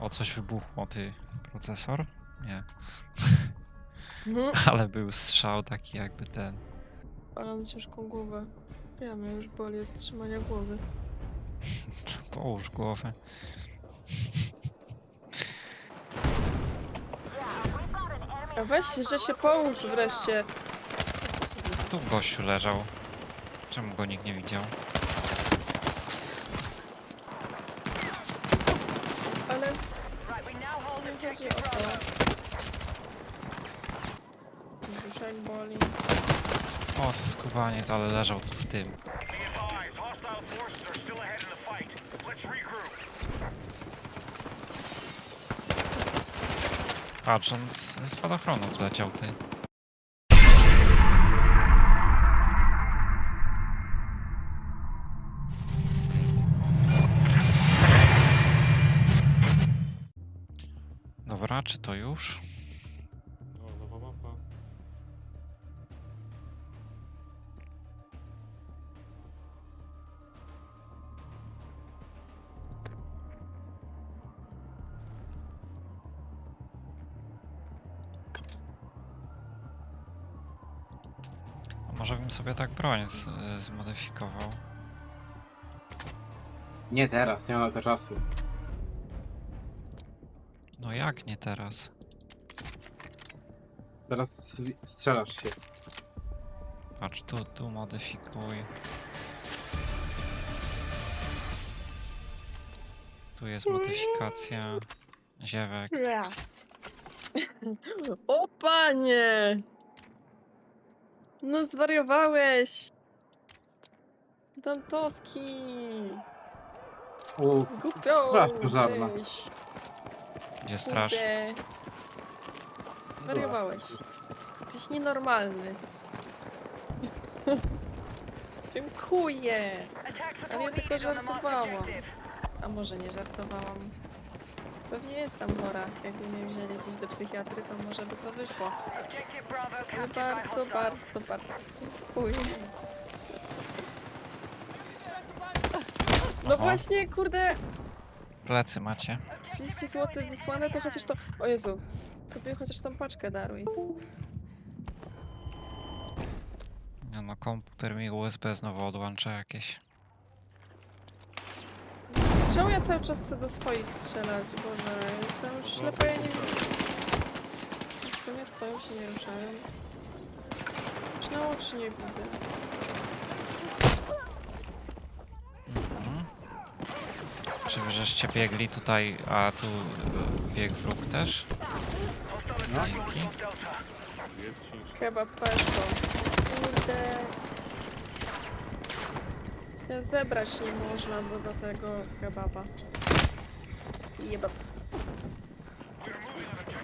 O, coś wybuchło, ty. Procesor? Nie. Mhm. Ale był strzał taki jakby ten. Ale mam ciężką głowę. Ja mnie już boli od trzymania głowy. Połóż głowę. A weź, że się połóż wreszcie. Tu gościu leżał. Czemu go nikt nie widział? Ale nie chodzi o to. Brzuszek boli. O, skubaniec, ale leżał tu w tym. Patrz, on z ze spadochronu zleciał, ty. Czy to już? O, nowa mapa. A Może bym sobie tak broń z, zmodyfikował. Nie teraz, nie ma na to czasu. Jak nie teraz? Teraz strzelasz się. Patrz, tu, tu modyfikuj. Tu jest modyfikacja. Ziewek. O panie! No zwariowałeś! Dantowski! U, Głupio! Straż pożarna. Straż? Kurde, Zwariowałeś. Jesteś nienormalny. Dziękuję! Ale ja tylko żartowałam. A może nie żartowałam. Pewnie jest tam chora. Jakby mnie wzięli gdzieś do psychiatry, to może by co wyszło. Ale bardzo, bardzo, bardzo dziękuję. No Oho. właśnie, kurde, Plecy macie. 30 zł wysłane, to chociaż to... O Jezu, sobie chociaż tą paczkę daruj. Nie no, komputer mi USB znowu odłącza jakieś. Czemu ja cały czas chcę do swoich strzelać? Boże, jestem już ślepa, ja nie. W sumie stoją się nie ruszają. Już na oczy nie widzę. Czy wy żeście biegli tutaj, a tu y, biegł wróg też? Dzięki. Chyba peszką. Kurde. Zebrać nie można do, tego kebaba. Jebab.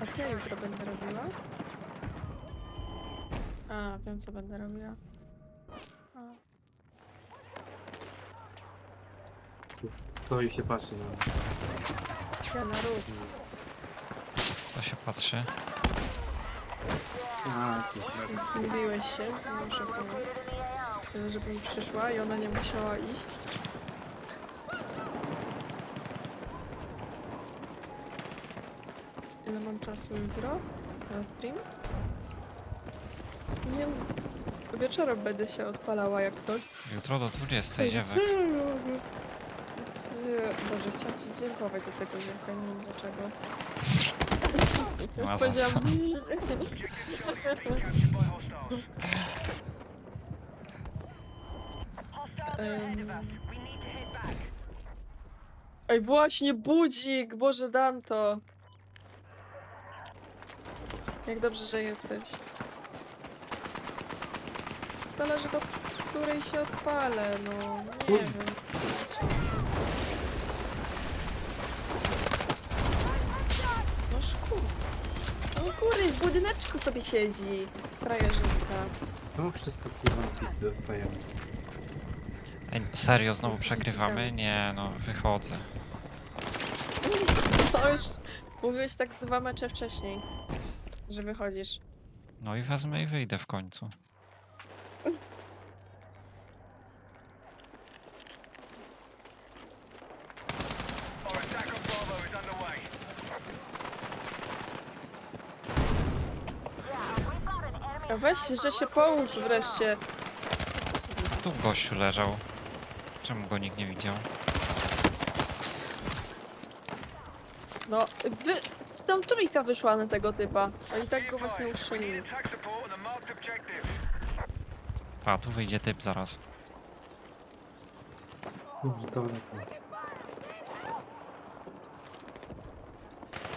A co ja jutro będę robiła? A, wiem co będę robiła. A. To i się patrzy na mnie. Ja na Rus. To się patrzy. A, jakiś. Zmyliłeś się z moją szefową. Żebym przyszła i ona nie musiała iść. Ile mam czasu jutro na stream? Nie wiem, wieczorem będę się odpalała jak coś. Jutro do 20 ziewek. Boże, chciałam ci dziękować za tego ziemka, nie wiem dlaczego. Nie Już ma za co. powiedziałam- Ej, właśnie, budzik! Boże, Danto! Jak dobrze, że jesteś. Zależy od której się odpalę, no. Nie wiem. No szkur. No góry, w budyneczku sobie siedzi. Frajerzynka. No wszystko kurwa na pizdę dostajemy. Ej, serio, znowu przegrywamy? Nie, no, wychodzę. To już mówiłeś tak dwa mecze wcześniej, że wychodzisz. No i wezmę i wyjdę w końcu. Our attack on Bravo is underway. A weź, że się połóż wreszcie. Tu gościu leżał. Czemu go nikt nie widział? No, wy... Tam trójka wyszła na tego typa. A i tak go właśnie objective. A, tu wyjdzie typ zaraz. Kurde, to to.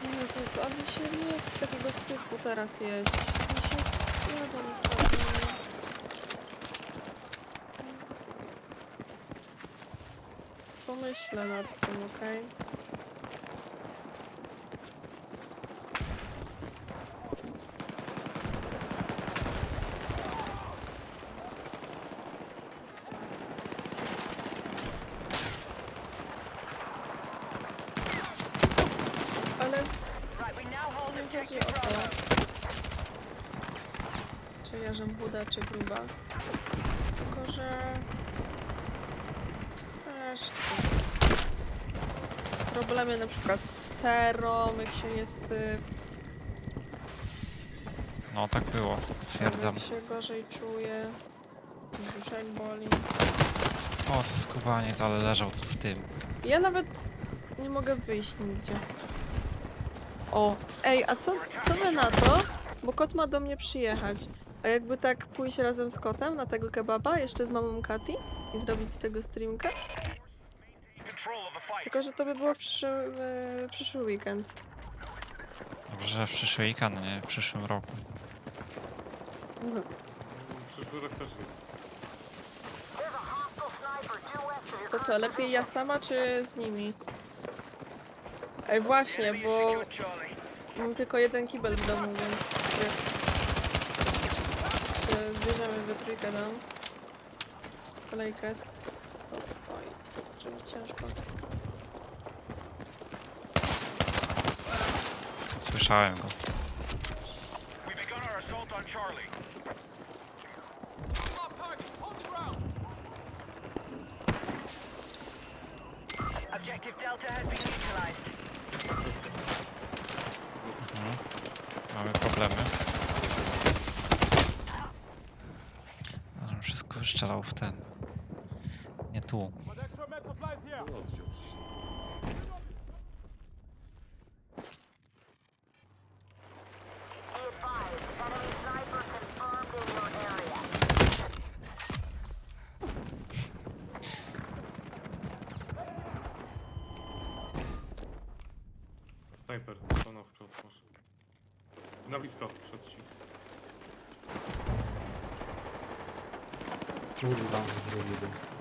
Jezus, a mi się nie chce takiego syfu teraz jeść. Mi się nie da niestety. Pomyślę nad tym, okej? Ale nie chodzi o to, czy ja żem buda, czy gruba. Tylko, że... Wiesz, problemy na przykład z cerą, jak się jest No, tak było. Twierdzam. jak się gorzej czuje, brzuszek boli. O, skubaniec, ale leżał tu w tym. Ja nawet nie mogę wyjść nigdzie. O, ej, a co, co wy na to? Bo kot ma do mnie przyjechać. A jakby tak pójść razem z kotem na tego kebaba, jeszcze z mamą Kati i zrobić z tego fight. Tylko, że to by było w przyszły, e, przyszły weekend. Dobrze, że w przyszły weekend, nie w przyszłym roku. Przyszły rok też jest. To co, lepiej ja sama, czy z nimi? Ej, właśnie, bo mam tylko jeden kibel w domu, więc jak się zbierzemy we trójkę tam. Kolejkę jest... O, oj, żeby ciężko. Słyszałem go. We begun our assault on Charlie. Objective Delta has been neutralized. Mhm. Mamy problemy. Ale Wszystko strzelał w ten. Nie tu. Snajper, to na wprost masz. Na blisko, przed ci. Kurwa, zrobił. Be advised,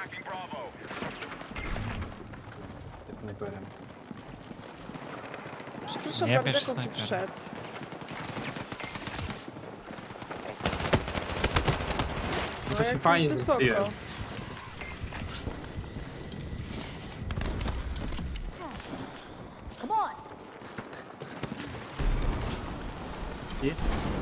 attacking Bravo. Snajperem. Przepraszam Nie bardzo, bierz jak on tu snajpera. wszedł. No, To się fajnie jest wysoko. Come on. I?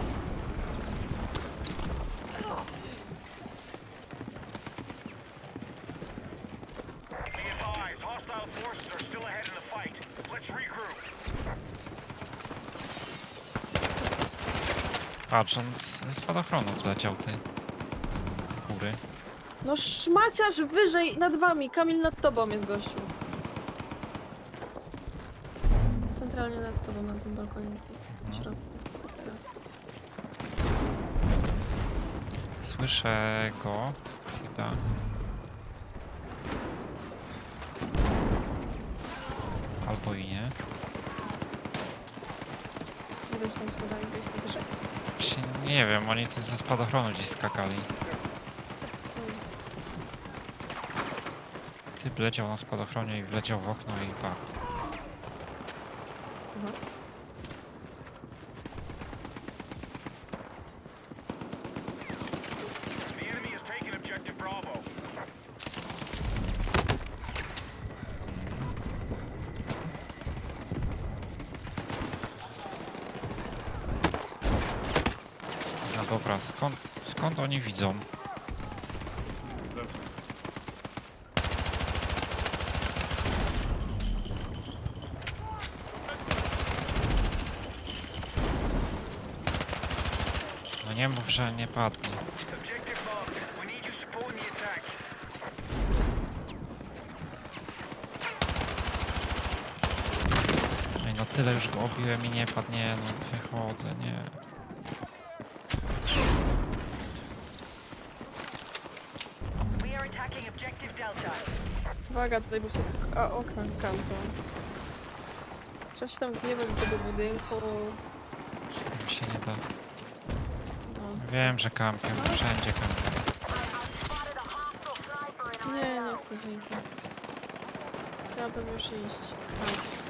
Patrz, on z ze spadochronu zleciał, ty. Z góry. No szmaciarz wyżej nad wami, Kamil nad tobą jest gościu. Centralnie nad tobą, na tym balkonie. W środku. Teraz. Słyszę go. Chyba. Albo i nie. Weź tam schodami, weź na wyżej. Właśnie nie wiem, oni tu ze spadochronu gdzieś skakali. Typ leciał na spadochronie i wleciał w okno i padł. Aha. The enemy has taken objective Bravo. No dobra, skąd, skąd oni widzą? Zawsze. nie mów, że nie padnie. Ej, no tyle już go obiłem i nie padł, nie, no wychodzę, nie. Uwaga, tutaj był tylko a, okna w kampu. Trzeba się tam wjebać do tego budynku. Z tym się nie da. No. Wiem, że kampią, wszędzie kampią. Nie, nie chcę dzięki. Chciałabym już iść. Chodź.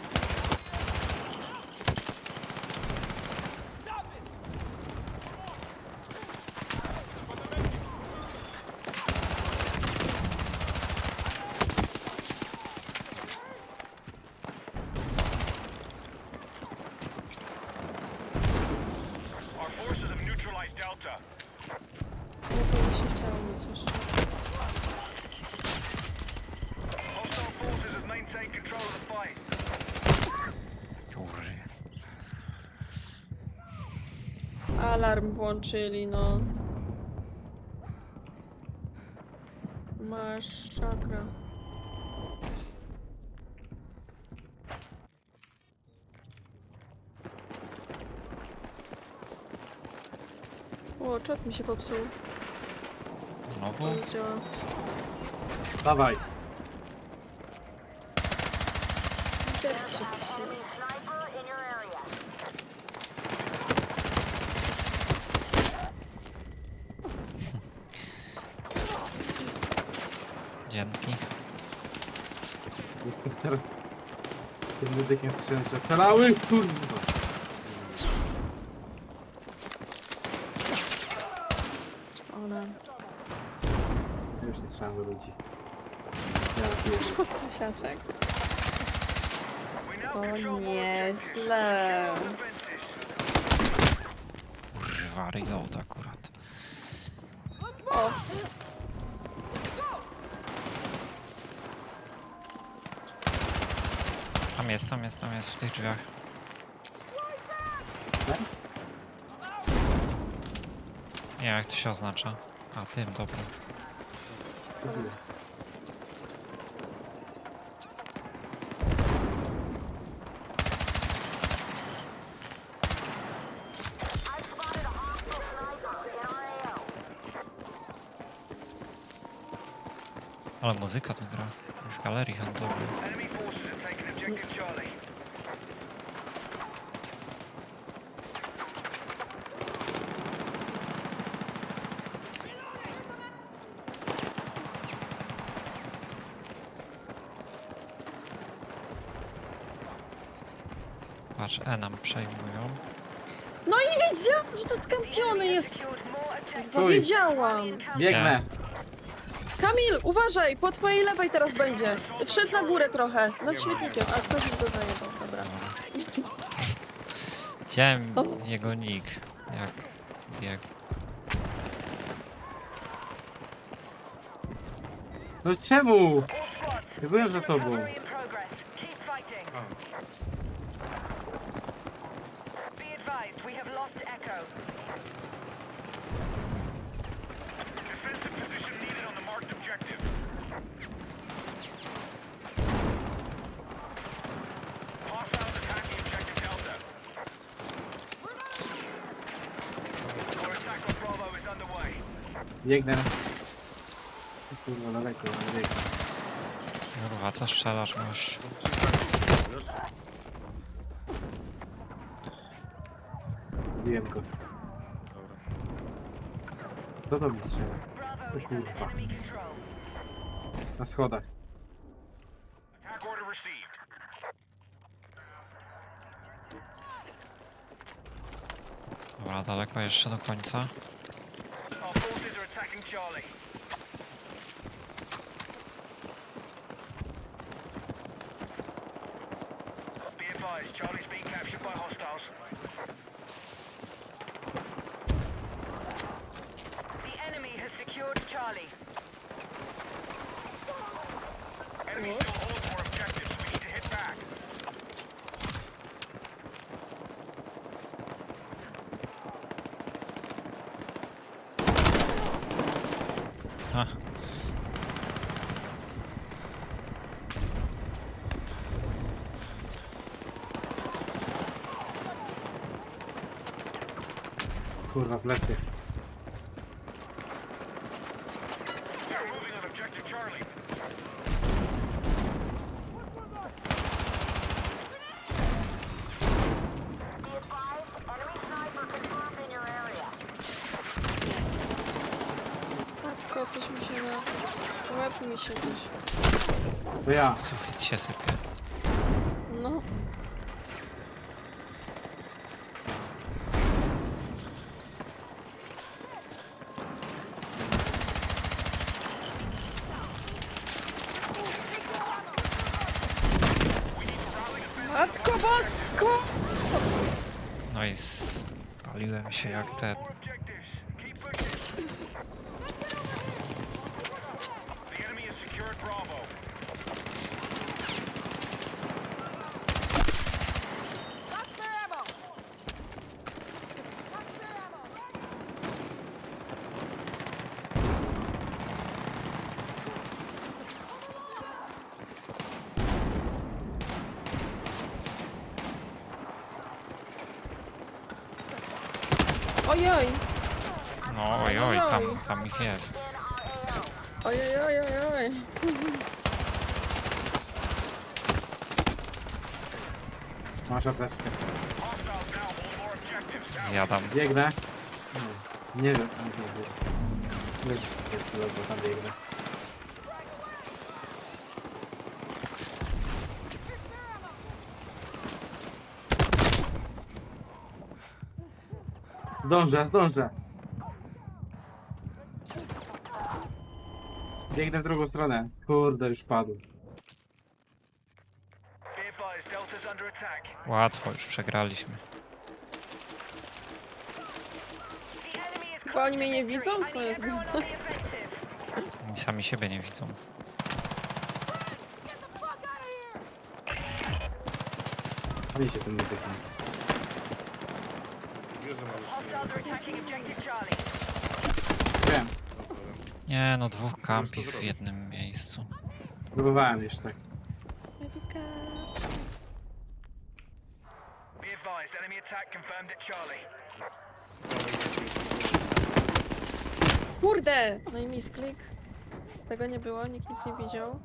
Alarm włączyli, no. Masz szakra. O, czat mi się popsuł. Znowu? Działa. Dawaj. Czat mi się popsuł. Dzięki. Jestem teraz tym medykiem strzelać ocalały, kurwa. Ona. Już nie strzelam do ludzi. Ja pierdolę. Szko z now O nieźle. Kurwa, reload akurat. O, Tam jest, tam jest, tam jest, w tych drzwiach. Nie, jak to się oznacza? A, tym, dobra. Ale muzyka tu gra. W galerii handlowej. Objective Charlie. Patrz, E nam przejmują. No i wiedziałam, że to skampiony jest. Wiedziałam. Biegnę. Kamil, uważaj, po twojej lewej teraz będzie. Wszedł na górę trochę, nad śmietnikiem. A ktoś już go zajebał, dobra. Widziałem O. jego nick, jak biegł. No czemu? Ja byłem za tobą. Recovery in progress. Keep fighting. Be advised, we have lost Echo. Defensive position needed on the marked objective. Hostiles attacking objective Delta. Our attack on Bravo is underway. Biegnę. Kurwa, daleko, ale biegnę. Kurwa, co strzelasz, gość? Biłem go. Kto do mnie strzela? Is kurwa. Na schodach. Attack order received. Dobra, daleko jeszcze do końca. Our attacking Charlie. Be advised, Charlie's being captured by hostiles. The enemy has secured Charlie. Enemy Ha. Kurwa, plecy. We're moving on objective Charlie. Matko, coś mi się na... Łeb mi się coś... To ja. Sufit się sypie. No. Matko bosko! No i spaliłem się jak ten. More objectives. Keep pushing. The enemy has secured Bravo. Ojoj! No oj, oj, tam, tam ich jest. Ojoj, ojoj, ojoj! Masz apteczkę. Zjadam. Biegnę. Nie, nie, że... Nie, nie, nie. Wiesz, to jest logo, tam biegnę. Zdążę, zdążę. Biegnę w drugą stronę. Kurde, już padł. be advised, Delta's under attack. Łatwo, już przegraliśmy. The enemy is Chyba oni mnie nie widzą? Co jest? I need everyone on the offensive. Oni sami siebie nie widzą. Wie się ten muzykiem. Hostiles are attacking objective Charlie. Wiem, Nie no, dwóch kampi w jednym miejscu. próbowałem już tak. Medika. Be advised, enemy attack confirmed at Charlie. Kurde! No i misklik. Tego nie było, nikt nic nie widział.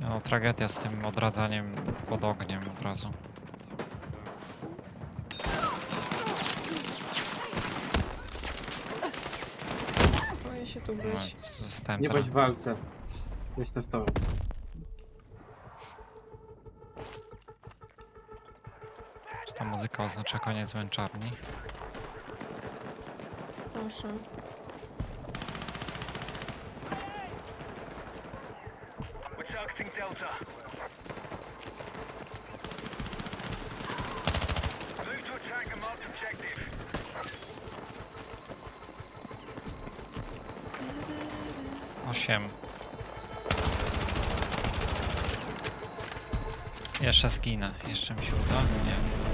No, tragedia z tym odradzaniem pod ogniem od razu. Się tu No, być. zostałem Nie teraz. bądź w walce. Jestem w tobie. Czy ta muzyka oznacza koniec męczarni? Proszę. We're targeting Delta. Move to attack a marked objective. Osiem. Jeszcze zginę. Jeszcze mi się uda? Nie.